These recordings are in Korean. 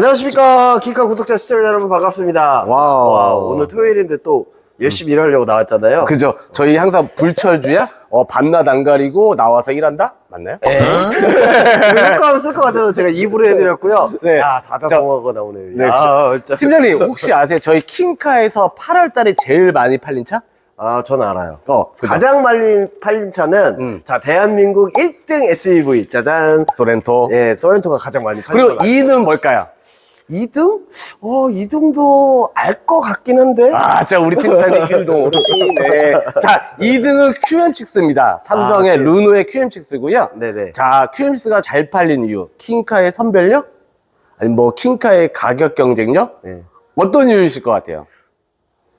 안녕하십니까 키카 구독자 시청자 여러분 반갑습니다. 와우. 와, 오늘 토요일인데 또 열심히 일하려고 나왔잖아요. 그죠? 저희 항상 불철주야? 어, 밤낮 안 가리고 나와서 일한다? 맞나요? 그 효과음 쓸것 같아서 제가 입으로 해드렸고요. 네. 야 사자성어가 나오네요. 네, 야, 진짜. 팀장님, 혹시 아세요? 저희 킹카에서 8월 달에 제일 많이 팔린 차? 아, 전 알아요. 어, 그죠? 가장 말린 팔린 차는 음. 자 대한민국 1등 SUV 짜잔. 소렌토. 예, 소렌토가 가장 많이 팔린 그리고 거 2위는 뭘까요? 2등? 어, 2등도 알 것 같긴 한데. 아, 자, 우리 팀장님 일동 오르시네. 자, 2등은 QM6입니다. 삼성의 아, 네. 르노의 QM6고요. 네네. 자, QM6가 잘 팔린 이유. 킹카의 선별력? 아니, 뭐, 킹카의 가격 경쟁력? 네. 어떤 이유이실 것 같아요?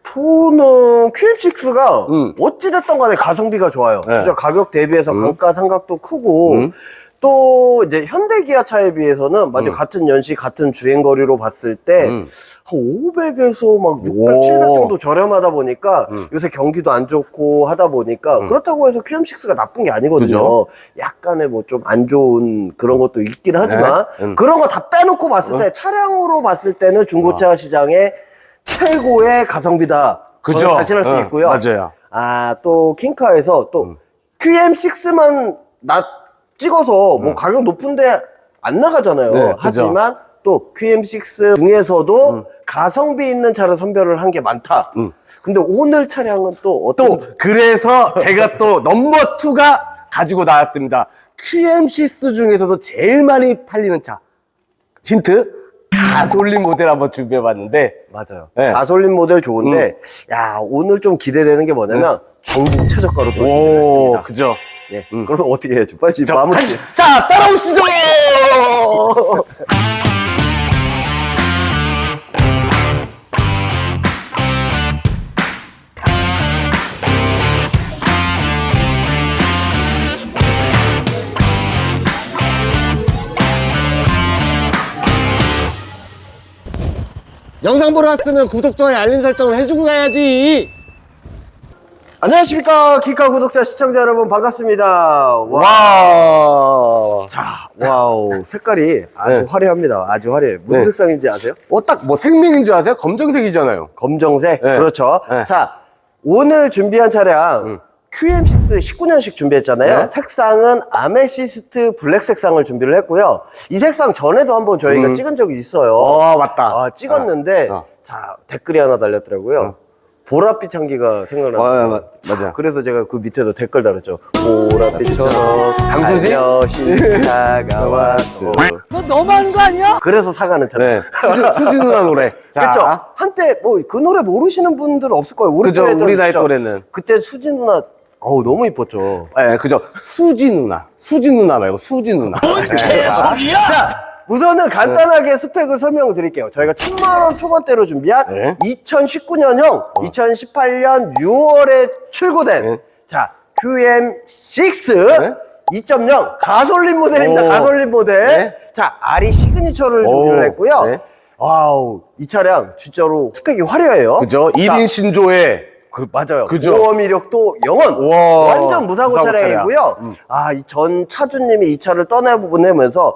저는 QM6가 음. 어찌됐든 간에 가성비가 좋아요. 네. 진짜 가격 대비해서 감가상각도 크고 음. 또 이제 현대 기아차에 비해서는 만약 같은 연식 같은 주행 거리로 봤을 때 음. 한 500에서 막 600, 오. 700 정도 저렴하다 보니까 음. 요새 경기도 안 좋고 하다 보니까 그렇다고 해서 QM6가 나쁜 게 아니거든요. 그죠? 약간의 뭐 좀 안 좋은 그런 것도 있긴 하지만 네. 음. 그런 거 다 빼놓고 봤을 때 차량으로 봤을 때는 중고차 시장의 최고의 가성비다. 그죠? 저는 자신할 수 어, 있고요. 맞아요. 아, 또 킹카에서 또 QM6만 나 찍어서 뭐 가격 높은데 안 나가잖아요. 네, 그죠. 하지만 또 QM6 중에서도 가성비 있는 차를 선별을 한 게 많다. 음. 근데 오늘 차량은 또 어떤 또 그래서 제가 또 넘버 투가 가지고 나왔습니다. QM6 중에서도 제일 많이 팔리는 차. 힌트? 가솔린 모델 한번 준비해봤는데 맞아요. 네. 음. 가솔린 모델 좋은데 야 오늘 좀 기대되는 게 뭐냐면 전국 최저가로 또 준비했습니다. 그죠? 예. 그럼 어떻게 해야죠? 빨리 지금 자, 마무리. 다시- 자 따라오시죠. 영상 보러 왔으면 구독, 좋아요, 알림 설정을 해주고 가야지. 안녕하십니까 키카 구독자 시청자 여러분 반갑습니다. 와. 와. 자, 와우 색깔이 아주 네. 화려합니다. 아주 화려해. 무슨 네. 색상인지 아세요? 어, 딱 뭐 생명인 줄 아세요? 검정색이잖아요. 검정색. 네. 그렇죠. 네. 자, 오늘 준비한 차량 QM6 19년식 준비했잖아요. 네. 색상은 아메시스트 블랙 색상을 준비를 했고요. 이 색상 전에도 한번 저희가 찍은 적이 있어요. 어, 맞다. 아, 찍었는데 어. 자 댓글이 하나 달렸더라고요. 보랏빛 향기가 생각나요. 어, 마- 맞아. 그래서 제가 그 밑에도 댓글 달았죠. 보랏빛처럼 강수지? 다가왔어. 너 너무한 거 아니야? 그래서 사가는 차. 네. 수지, 수지 누나 노래. 자. 그렇죠. 한때 뭐 그 노래 모르시는 분들 없을 거예요. 우리 그죠, 또래들은 우리 나이 진짜 또래는. 그때 수진 누나 어우 너무 이뻤죠. 네, 그죠. 수지 누나. 수지 누나 말고 수지 누나. 네, 자. 자, 우선은 간단하게 스펙을 설명을 드릴게요. 저희가 천만 원 초반대로 준비한 네. 2019년형, 2018년 6월에 출고된 네. 자 QM6 네. 2.0 가솔린 모델입니다. 오. 가솔린 모델. 네. 자 아리 시그니처를 오. 준비를 했고요. 네. 와우 이 차량 진짜로 스펙이 화려해요. 그죠. 자, 1인 신조에. 그 맞아요. 그죠. 보험 이력도 영원. 우와, 완전 무사고, 무사고 차량이고요. 아, 이 전 차주님이 이 차를 떠내보내면서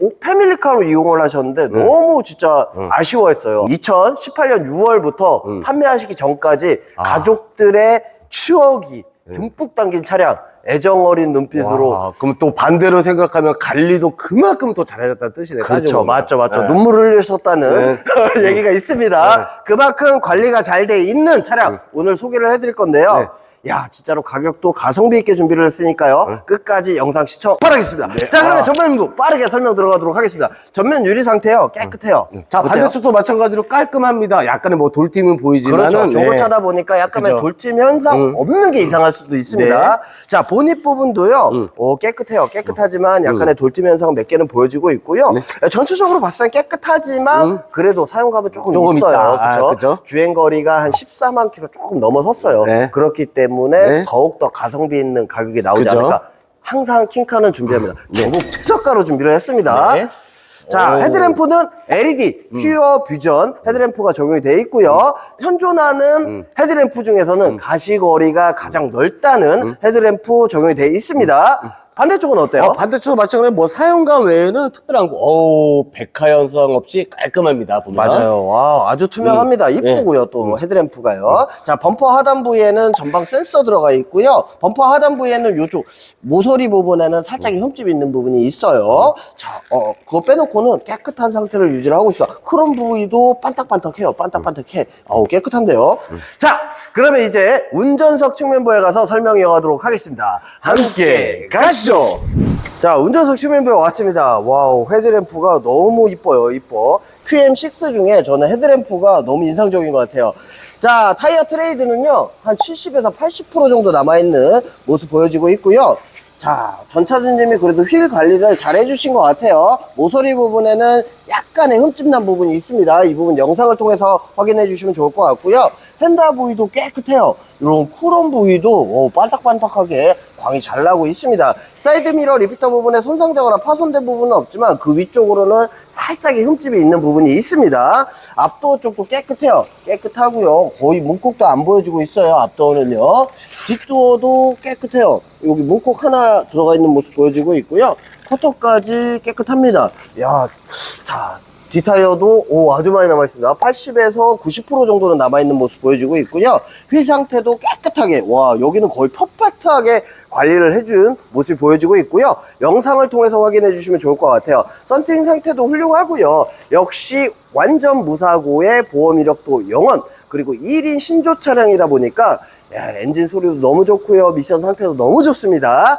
오, 패밀리카로 이용을 하셨는데 너무 진짜 아쉬워했어요. 2018년 6월부터 판매하시기 전까지 가족들의 추억이 듬뿍 담긴 차량, 애정 어린 눈빛으로 와, 그럼 또 반대로 생각하면 관리도 그만큼 더 잘해졌다는 뜻이네. 그렇죠. 따져보면. 맞죠, 맞죠. 네. 눈물을 흘리셨다는 얘기가 있습니다. 그만큼 관리가 잘 돼 있는 차량 오늘 소개를 해드릴 건데요. 네. 야, 진짜로 가격도 가성비 있게 준비를 했으니까요. 끝까지 영상 시청 바라겠습니다. 자, 그러면 아. 전면부 빠르게 설명 들어가도록 하겠습니다. 전면 유리 상태요. 깨끗해요. 자, 어때요? 반대쪽도 마찬가지로 깔끔합니다. 약간의 뭐 돌팀은 보이지만. 그렇죠. 중고차다 보니까 약간의 그죠. 돌팀 현상 없는 게 이상할 수도 있습니다. 네. 자, 보닛 부분도요, 어, 깨끗해요. 깨끗하지만 약간의 돌팀 현상 몇 개는 보여주고 있고요. 전체적으로 봤을 땐 깨끗하지만 그래도 사용감은 조금, 조금 있어요. 있다. 아? 주행거리가 한 14만 킬로 조금 넘어섰어요. 네. 그렇기 때문에 네. 더욱더 가성비 있는 가격이 나오지 그죠? 않을까. 항상 킹카는 준비합니다. 전국 최저가로 준비를 했습니다. 네. 자, 오. 헤드램프는 LED 퓨어 뷰전 헤드램프가 적용이 되어 있고요. 현존하는 헤드램프 중에서는 가시거리가 가장 넓다는 헤드램프 적용이 되어 있습니다. 반대쪽은 어때요? 어, 반대쪽으로 마찬가지로 뭐 사용감 외에는 특별한 거, 어우, 백화현상 없이 깔끔합니다, 보면. 맞아요. 와, 아주 투명합니다. 이쁘고요. 또 헤드램프가요. 자, 범퍼 하단 부위에는 전방 센서 들어가 있고요. 범퍼 하단 부위에는 요쪽 모서리 부분에는 살짝 흠집이 있는 부분이 있어요. 자, 어, 그거 빼놓고는 깨끗한 상태를 유지를 하고 있어. 크롬 부위도 반딱반딱해요. 반딱반딱해. 어우, 깨끗한데요. 자, 그러면 이제 운전석 측면부에 가서 설명 이어가도록 하겠습니다. 함께 가시죠. 자, 운전석 측면부에 왔습니다. 와우, 헤드램프가 너무 이뻐요, 이뻐. QM6 중에 저는 헤드램프가 너무 인상적인 것 같아요. 자, 타이어 트레이드는요, 한 70에서 80% 정도 남아있는 모습 보여지고 있고요. 자, 전차주님이 그래도 휠 관리를 잘 해주신 것 같아요. 모서리 부분에는 약간의 흠집 난 부분이 있습니다. 이 부분 영상을 통해서 확인해 주시면 좋을 것 같고요. 펜다 부위도 깨끗해요. 이런 쿠론 부위도 오, 반딱반딱하게 광이 잘 나고 있습니다. 사이드 미러 리피터 부분에 손상되거나 파손된 부분은 없지만 그 위쪽으로는 살짝의 흠집이 있는 부분이 있습니다. 앞도어 쪽도 깨끗해요. 깨끗하고요. 거의 문콕도 안 보여주고 있어요. 앞도어는요. 뒷도어도 깨끗해요. 여기 문콕 하나 들어가 있는 모습 보여지고 있고요. 커터까지 깨끗합니다. 야, 자, 뒷타이어도 오, 아주 많이 남아있습니다. 80에서 90% 정도는 남아있는 모습 보여주고 있고요. 휠 상태도 깨끗하게, 와, 여기는 거의 퍼펙트하게 관리를 해준 모습이 보여지고 있고요. 영상을 통해서 확인해 주시면 좋을 것 같아요. 썬팅 상태도 훌륭하고요. 역시 완전 무사고의 보험 이력도 영원, 그리고 1인 신조 차량이다 보니까 야, 엔진 소리도 너무 좋고요. 미션 상태도 너무 좋습니다.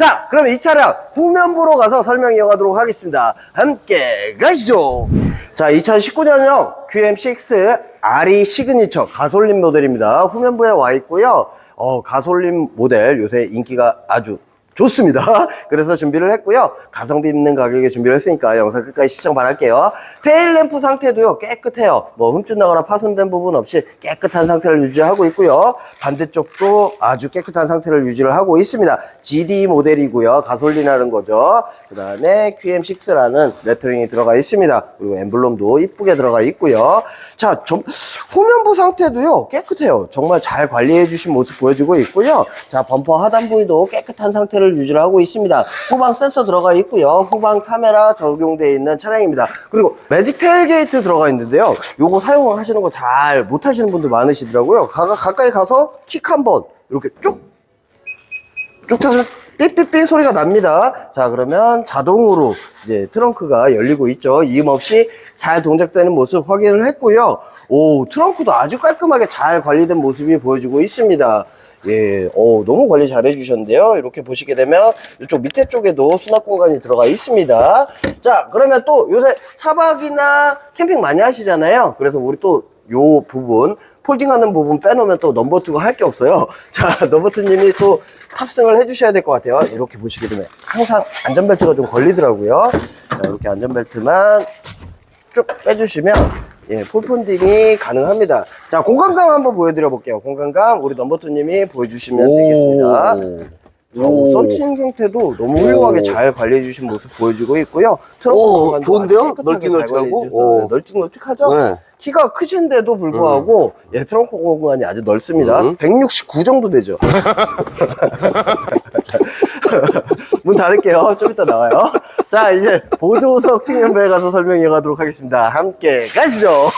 자, 그러면 이 차량 후면부로 가서 설명 이어가도록 하겠습니다. 함께 가시죠. 자, 2019년형 QM6 RE 시그니처 가솔린 모델입니다. 후면부에 와 있고요. 어, 가솔린 모델 요새 인기가 아주 좋습니다. 그래서 준비를 했고요. 가성비 있는 가격에 준비를 했으니까 영상 끝까지 시청 바랄게요. 테일 램프 상태도요, 깨끗해요. 뭐 흠집 나거나 파손된 부분 없이 깨끗한 상태를 유지하고 있고요. 반대쪽도 아주 깨끗한 상태를 유지를 하고 있습니다. GD 모델이고요. 가솔린하는 거죠. 그 다음에 QM6라는 레터링이 들어가 있습니다. 그리고 엠블럼도 이쁘게 들어가 있고요. 자, 좀, 후면부 상태도요, 깨끗해요. 정말 잘 관리해 주신 모습 보여주고 있고요. 자, 범퍼 하단 부위도 깨끗한 상태 를 유지를 하고 있습니다. 후방 센서 들어가 있고요. 후방 카메라 적용되어 있는 차량입니다. 그리고 매직 테일게이트 들어가 있는데요. 요거 사용하시는 거 잘 못하시는 분들 많으시더라고요. 가, 가까이 가서 킥 한번 이렇게 쭉쭉 타면 삐삐삐 소리가 납니다. 자, 그러면 자동으로 이제 트렁크가 열리고 있죠. 이음 없이 잘 동작되는 모습 확인을 했고요. 오, 트렁크도 아주 깔끔하게 잘 관리된 모습이 보여지고 있습니다. 예, 오, 너무 관리 잘 해주셨는데요. 이렇게 보시게 되면 이쪽 밑에 쪽에도 수납 공간이 들어가 있습니다. 자, 그러면 또 요새 차박이나 캠핑 많이 하시잖아요. 그래서 우리 또 요 부분 폴딩하는 부분 빼놓으면 또 넘버2가 할 게 없어요. 자, 넘버2님이 또 탑승을 해주셔야 될 것 같아요. 이렇게 보시게 되면 항상 안전벨트가 좀 걸리더라고요. 자, 이렇게 안전벨트만 쭉 빼주시면 예, 폴폰딩이 가능합니다. 자, 공간감 한번 보여드려 볼게요. 공간감 우리 넘버2님이 보여주시면 되겠습니다. 자, 오. 썬팅 상태도 너무 훌륭하게 잘 관리해 주신 모습 보여지고 있고요. 트렁크 좋은데요? 널찍널찍하고? 오. 널찍널찍하죠? 네. 키가 크신데도 불구하고 예, 트렁크 공간이 아주 넓습니다. 음. 169 정도 되죠. 문 닫을게요. 좀 이따 나와요. 자, 이제 보조석 측면부에 가서 설명해 가도록 하겠습니다. 함께 가시죠.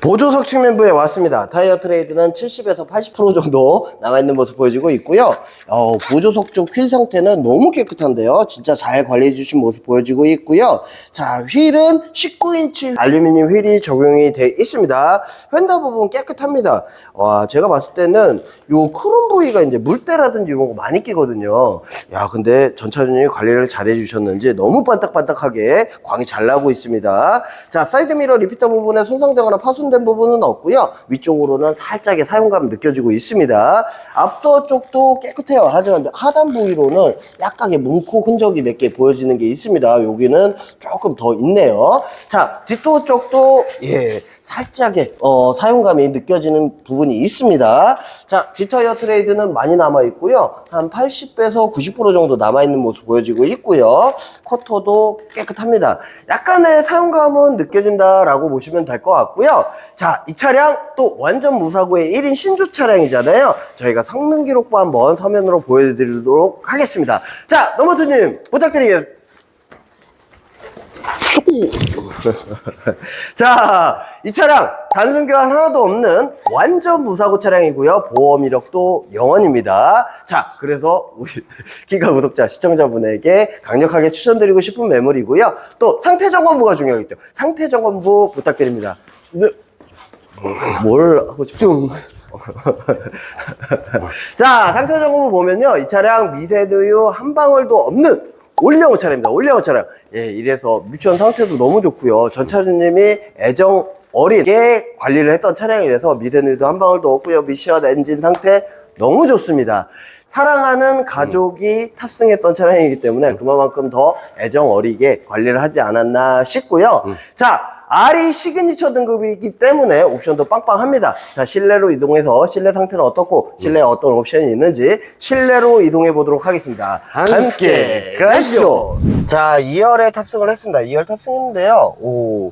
보조석 측면부에 왔습니다. 타이어 트레이드는 70에서 80% 정도 남아 있는 모습 보여지고 있고요. 어, 보조석 쪽 휠 상태는 너무 깨끗한데요. 진짜 잘 관리해 주신 모습 보여지고 있고요. 자, 휠은 19인치 알루미늄 휠이 적용이 돼 있습니다. 휀더 부분 깨끗합니다. 와, 제가 봤을 때는 요 크롬 부위가 이제 물때라든지 이런 거 많이 끼거든요. 야, 근데 전차주님이 관리를 잘 해 주셨는지 너무 반딱반딱하게 광이 잘 나고 있습니다. 자, 사이드 미러 리피터 부분에 손상되거나 파손된 부분은 없고요. 위쪽으로는 살짝의 사용감이 느껴지고 있습니다. 앞도어 쪽도 깨끗해 요. 하지만 하단 부위로는 약간의 문콕 흔적이 몇 개 보여지는 게 있습니다. 여기는 조금 더 있네요. 자, 뒷도어 쪽도 예, 살짝의 어, 사용감이 느껴지는 부분이 있습니다. 자, 뒷타이어 트레이드는 많이 남아 있고요. 한 80에서 90% 정도 남아 있는 모습 보여지고 있고요. 커터도 깨끗합니다. 약간의 사용감은 느껴진다라고 보시면 될 것 같고요. 자, 이 차량 또 완전 무사고의 1인 신조 차량이잖아요. 저희가 성능 기록부 한번 서면 으로 보여드리도록 하겠습니다. 자, 넘버투님 부탁드리겠습니다. 자, 이 차량 단순 교환 하나도 없는 완전 무사고 차량이고요. 보험 이력도 영원입니다. 자, 그래서 우리 기가 구독자 시청자분에게 강력하게 추천드리고 싶은 매물이고요. 또 상태 점검부가 중요하겠죠. 상태 점검부 부탁드립니다. 네. 뭘 하고 싶죠? 자, 상태 점검을 보면요. 이 차량 미세두유 한 방울도 없는 올려온 차량입니다. 올려온 차량. 예, 이래서 미션 상태도 너무 좋고요. 전차주님이 애정 어리게 관리를 했던 차량이라서 미세누유도 한 방울도 없고요. 미션 엔진 상태 너무 좋습니다. 사랑하는 가족이 탑승했던 차량이기 때문에 그만큼 더 애정 어리게 관리를 하지 않았나 싶고요. 자, R이 시그니처 등급이기 때문에 옵션도 빵빵합니다. 자, 실내로 이동해서 실내 상태는 어떻고 실내에 어떤 옵션이 있는지 실내로 이동해 보도록 하겠습니다. 함께 가시죠. 자, 2열에 탑승을 했습니다. 2열 탑승했는데요. 오,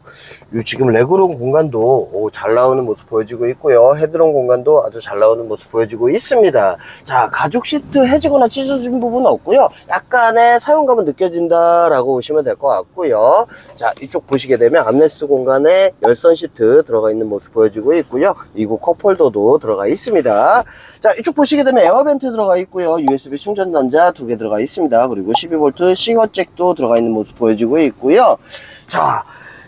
요 지금 레그룸 공간도 오, 잘 나오는 모습 보여지고 있고요. 헤드룸 공간도 아주 잘 나오는 모습 보여지고 있습니다. 자, 가죽 시트 해지거나 찢어진 부분은 없고요. 약간의 사용감은 느껴진다라고 보시면 될 것 같고요. 자, 이쪽 보시게 되면 암레스트 공간에 열선 시트 들어가 있는 모습 보여지고 있고요. 이곳 컵홀더도 들어가 있습니다. 자, 이쪽 보시게 되면 에어벤트 들어가 있고요. USB 충전 단자 두 개 들어가 있습니다. 그리고 12V 싱어잭도 들어가 있는 모습 보여지고 있고요. 자,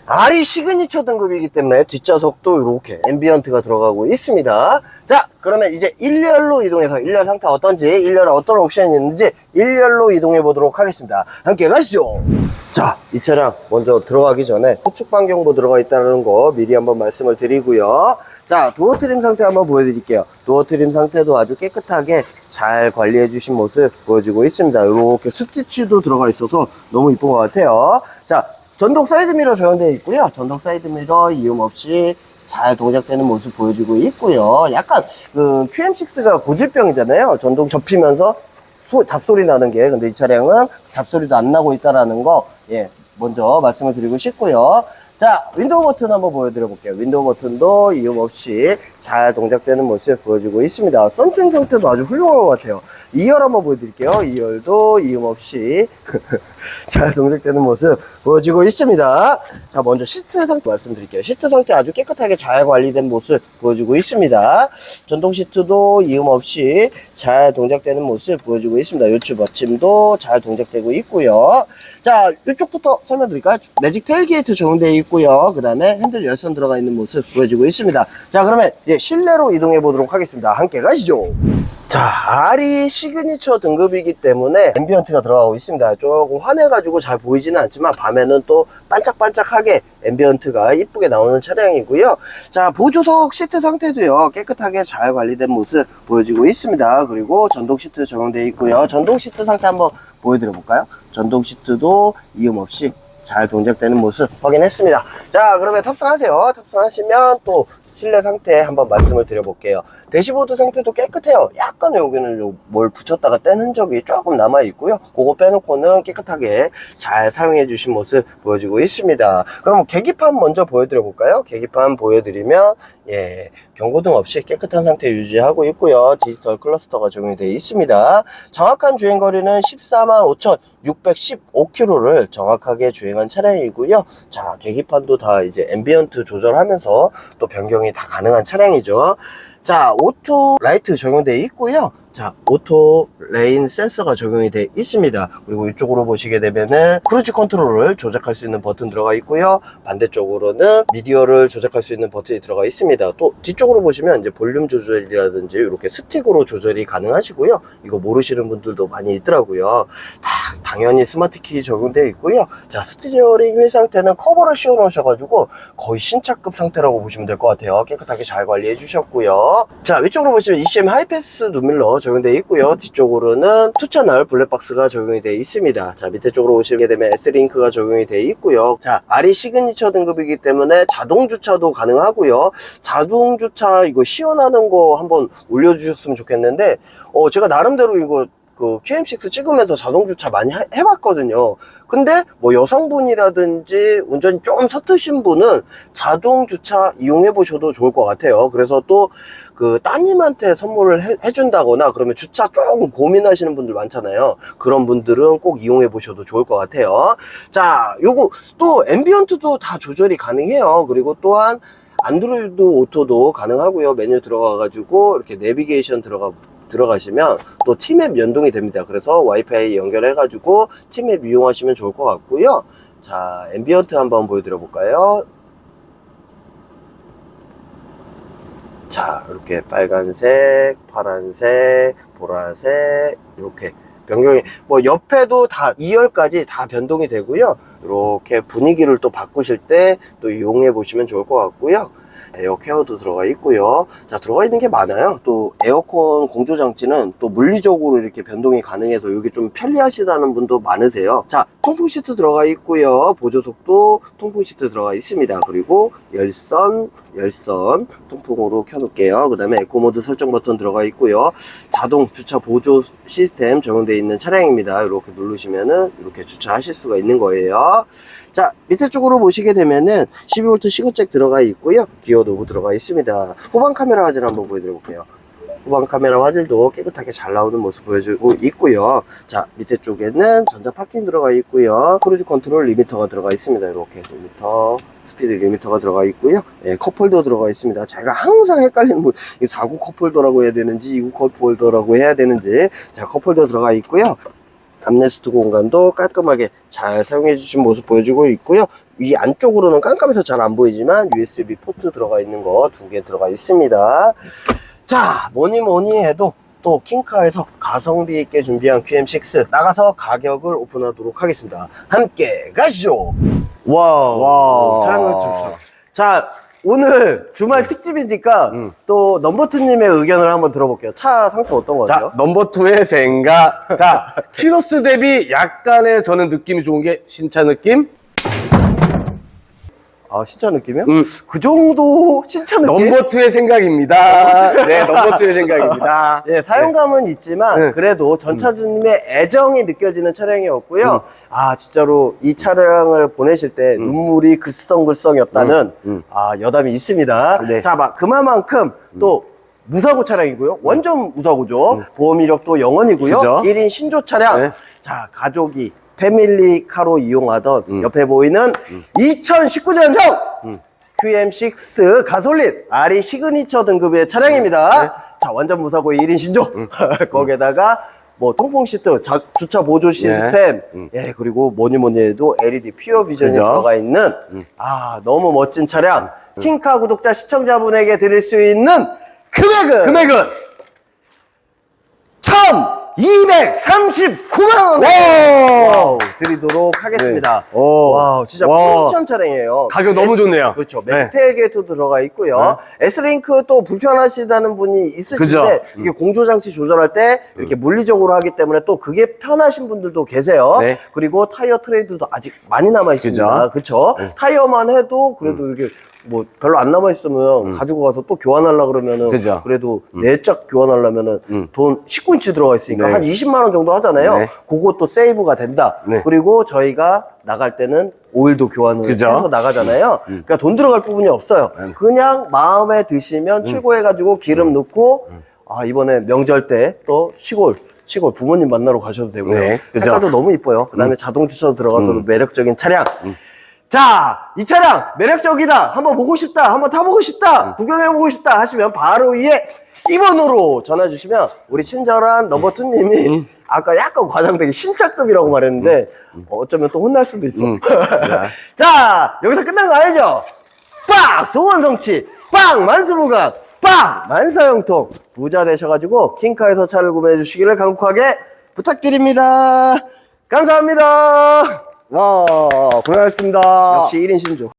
R이 시그니처 등급이기 때문에 뒷좌석도 이렇게 앰비언트가 들어가고 있습니다. 자, 그러면 이제 1열로 이동해서 1열 상태 어떤지, 1열에 어떤 옵션이 있는지 1열로 이동해 보도록 하겠습니다. 함께 가시죠. 자, 이 차량 먼저 들어가기 전에 후측 반경보 들어가 있다는 거 미리 한번 말씀을 드리고요. 자, 도어 트림 상태 한번 보여드릴게요. 도어 트림 상태도 아주 깨끗하게 잘 관리해 주신 모습 보여지고 있습니다. 이렇게 스티치도 들어가 있어서 너무 이쁜 것 같아요. 자, 전동 사이드미러 적용되어 있고요. 전동 사이드미러 이음 없이 잘 동작되는 모습 보여주고 있고요. 약간 그 QM6가 고질병이잖아요. 전동 접히면서 소- 잡소리 나는 게 근데 이 차량은 잡소리도 안 나고 있다라는 거 예, 먼저 말씀을 드리고 싶고요. 자, 윈도우 버튼 한번 보여드려 볼게요. 윈도우 버튼도 이음 없이 잘 동작되는 모습 보여주고 있습니다. 썬팅 상태도 아주 훌륭한 것 같아요. 2열 한번 보여드릴게요. 2열도 이음 없이 잘 동작되는 모습 보여지고 있습니다. 자, 먼저 시트 상태 말씀드릴게요. 시트 상태 아주 깨끗하게 잘 관리된 모습 보여주고 있습니다. 전동 시트도 이음 없이 잘 동작되는 모습 보여주고 있습니다. 요추 받침도 잘 동작되고 있고요. 자, 이쪽부터 설명드릴까요? 매직 테일게이트 적용되어 있고요. 그 다음에 핸들 열선 들어가 있는 모습 보여지고 있습니다. 자, 그러면 이제 실내로 이동해 보도록 하겠습니다. 함께 가시죠. 자, R이 시그니처 등급이기 때문에 앰비언트가 들어가고 있습니다. 조금 환해가지고 잘 보이지는 않지만 밤에는 또 반짝반짝하게 앰비언트가 이쁘게 나오는 차량이고요. 자, 보조석 시트 상태도요, 깨끗하게 잘 관리된 모습 보여지고 있습니다. 그리고 전동 시트 적용되어 있고요. 전동 시트 상태 한번 보여드려 볼까요? 전동 시트도 이음 없이 잘 동작되는 모습 확인했습니다. 자, 그러면 탑승하세요. 탑승하시면 또 실내 상태 한번 말씀을 드려볼게요. 대시보드 상태도 깨끗해요. 약간 여기는 뭘 붙였다가 뗀 흔적이 조금 남아있고요. 그거 빼놓고는 깨끗하게 잘 사용해 주신 모습 보여지고 있습니다. 그럼 계기판 먼저 보여드려 볼까요? 계기판 보여드리면 예 경고등 없이 깨끗한 상태 유지하고 있고요. 디지털 클러스터가 적용이 되어 있습니다. 정확한 주행거리는 14만 5천 615km를 정확하게 주행한 차량이고요. 자, 계기판도 다 이제 앰비언트 조절하면서 또 변경이 다 가능한 차량이죠. 자, 오토 라이트 적용되어 있고요. 자, 오토 레인 센서가 적용이 되어 있습니다. 그리고 이쪽으로 보시게 되면은 크루즈 컨트롤을 조작할 수 있는 버튼 들어가 있고요. 반대쪽으로는 미디어를 조작할 수 있는 버튼이 들어가 있습니다. 또 뒤쪽으로 보시면 이제 볼륨 조절이라든지 이렇게 스틱으로 조절이 가능하시고요. 이거 모르시는 분들도 많이 있더라고요. 다 당연히 스마트 키 적용되어 있고요. 자, 스티어링 휠 상태는 커버를 씌워 놓으셔 가지고 거의 신차급 상태라고 보시면 될 것 같아요. 깨끗하게 잘 관리해 주셨고요. 자, 위쪽으로 보시면 ECM 하이패스 눈밀러 적용되어 있고요. 뒤쪽으로는 투채널 블랙박스가 적용이 되어 있습니다. 자, 밑에 쪽으로 오시게 되면 S링크가 적용이 되어 있고요. 자, R이 시그니처 등급이기 때문에 자동 주차도 가능하고요. 자동 주차 이거 시연하는 거 한번 올려주셨으면 좋겠는데, 어, 제가 나름대로 이거 그 QM6 찍으면서 자동 주차 많이 해- 해봤거든요. 근데 뭐 여성분이라든지 운전이 좀 서투신 분은 자동 주차 이용해 보셔도 좋을 것 같아요. 그래서 또 그 따님한테 선물을 해, 해준다거나 그러면 주차 조금 고민하시는 분들 많잖아요. 그런 분들은 꼭 이용해 보셔도 좋을 것 같아요. 자, 요거 또 앰비언트도 다 조절이 가능해요. 그리고 또한 안드로이드 오토도 가능하고요. 메뉴 들어가 가지고 이렇게 내비게이션 들어가 들어가시면 또 티맵 연동이 됩니다. 그래서 와이파이 연결해가지고 티맵 이용하시면 좋을 것 같고요. 자, 앰비언트 한번 보여드려 볼까요? 자, 이렇게 빨간색, 파란색, 보라색, 이렇게 변경이, 뭐 옆에도 다 2열까지 다 변동이 되고요. 이렇게 분위기를 또 바꾸실 때 또 이용해 보시면 좋을 것 같고요. 에어 케어도 들어가 있고요. 자, 들어가 있는 게 많아요. 또 에어컨 공조 장치는 또 물리적으로 이렇게 변동이 가능해서 이게 좀 편리하시다는 분도 많으세요. 자, 통풍 시트 들어가 있고요. 보조석도 통풍 시트 들어가 있습니다. 그리고 열선, 열선 통풍으로 켜놓을게요. 그 다음에 에코 모드 설정 버튼 들어가 있고요. 자동 주차 보조 시스템 적용되어 있는 차량입니다. 이렇게 누르시면은 이렇게 주차하실 수가 있는 거예요. 자, 밑에 쪽으로 보시게 되면은 12V 시거잭 들어가 있고요. 기어 노브 들어가 있습니다. 후방 카메라 화질 한번 보여드려 볼게요. 후방 카메라 화질도 깨끗하게 잘 나오는 모습 보여주고 있고요. 자, 밑에 쪽에는 전자 파킹 들어가 있고요. 크루즈 컨트롤 리미터가 들어가 있습니다. 이렇게 리미터, 스피드 리미터가 들어가 있고요. 예, 컵홀더 들어가 있습니다. 제가 항상 헷갈리는 뭐, 이 4구 컵홀더라고 해야 되는지 2구 컵홀더라고 해야 되는지 자, 컵홀더 들어가 있고요. 암레스트 공간도 깔끔하게 잘 사용해 주신 모습 보여주고 있고요. 이 안쪽으로는 깜깜해서 잘 안 보이지만 USB 포트 들어가 있는 거 두 개 들어가 있습니다. 자, 뭐니 뭐니 해도 또 킹카에서 가성비 있게 준비한 QM6 나가서 가격을 오픈하도록 하겠습니다. 함께 가시죠. 와우. 와. 차량을 좀- 자, 오늘 주말 특집이니까 음. 또 넘버투님의 의견을 한번 들어볼게요. 차 상태 어떤 것 같아요? 자, 넘버 투의 생각. 자, 키로스 대비 약간의 저는 느낌이 좋은 게 신차 느낌? 아, 신차 느낌이요? 음. 그 정도 신차 느낌? 넘버 투의 생각입니다. 네, 넘버 투의 생각입니다. 예, 사용감은 있지만 네. 그래도 전차주님의 애정이 느껴지는 차량이었고요. 아 진짜로 이 차량을 보내실 때 눈물이 글썽글썽이었다는 음. 아 여담이 있습니다. 네. 자, 막 그만큼 또 무사고 차량이고요. 완전 무사고죠. 보험 이력도 영원이고요. 그죠? 1인 신조 차량. 네. 자, 가족이 패밀리카로 이용하던 음. 옆에 보이는 2019년형 QM6 가솔린 RE 시그니처 등급의 차량입니다. 네. 자, 완전 무사고 1인 신조. 음. 거기에다가 뭐 통풍 시트, 자- 주차 보조 시스템, 음. 예, 그리고 뭐니 뭐니 해도 LED 퓨어 비전이 그죠? 음. 들어가 있는 아, 너무 멋진 차량. 킹카 구독자 시청자분에게 드릴 수 있는 금액은 금액은 1,239만 원! 와! 드리도록 하겠습니다. 네. 오. 와우, 진짜 와. 푸천 차량이에요. 가격 너무 좋네요. 그렇죠. 네. 매직 테일 게이트도 들어가 있고요. S링크 또 불편하시다는 분이 있으신데. 음. 이게 공조장치 조절할 때 이렇게 물리적으로 하기 때문에 또 그게 편하신 분들도 계세요. 네. 그리고 타이어 트레이드도 아직 많이 남아 있습니다. 그죠. 네. 그렇죠. 타이어만 해도 그래도 이렇게 뭐 별로 안 남아 있으면 가지고 가서 또 교환하려 그러면은 음. 그죠. 그래도 내적 교환하려면은 음. 돈 19인치 들어가 있으니까 네. 한 20만 원 정도 하잖아요. 네. 그것도 세이브가 된다. 네. 그리고 저희가 나갈 때는 오일도 교환을 그죠. 음. 해서 나가잖아요. 그러니까 돈 들어갈 부분이 없어요. 그냥 마음에 드시면 음. 출고해가지고 기름 넣고 아 이번에 명절 때 또 시골 시골 부모님 만나러 가셔도 되고요. 네, 그죠. 음. 색깔도 너무 이뻐요. 그다음에 자동 주차도 들어가서도 매력적인 차량. 자, 이 차량 매력적이다. 한번 보고 싶다. 한번 타보고 싶다. 음. 구경해보고 싶다 하시면 바로 위에 2번으로 전화 주시면 우리 친절한 넘버투님이 음. 아까 약간 과장되게 신차급이라고 말했는데 어, 어쩌면 또 혼날 수도 있어. 음. 자, 여기서 끝난 거 아니죠? 빡! 소원 성취! 빡! 만수무강! 빡! 만사형통! 부자 되셔가지고 킹카에서 차를 구매해 주시기를 간곡하게 부탁드립니다. 감사합니다. 와, 고생하셨습니다. 역시 1인 신조.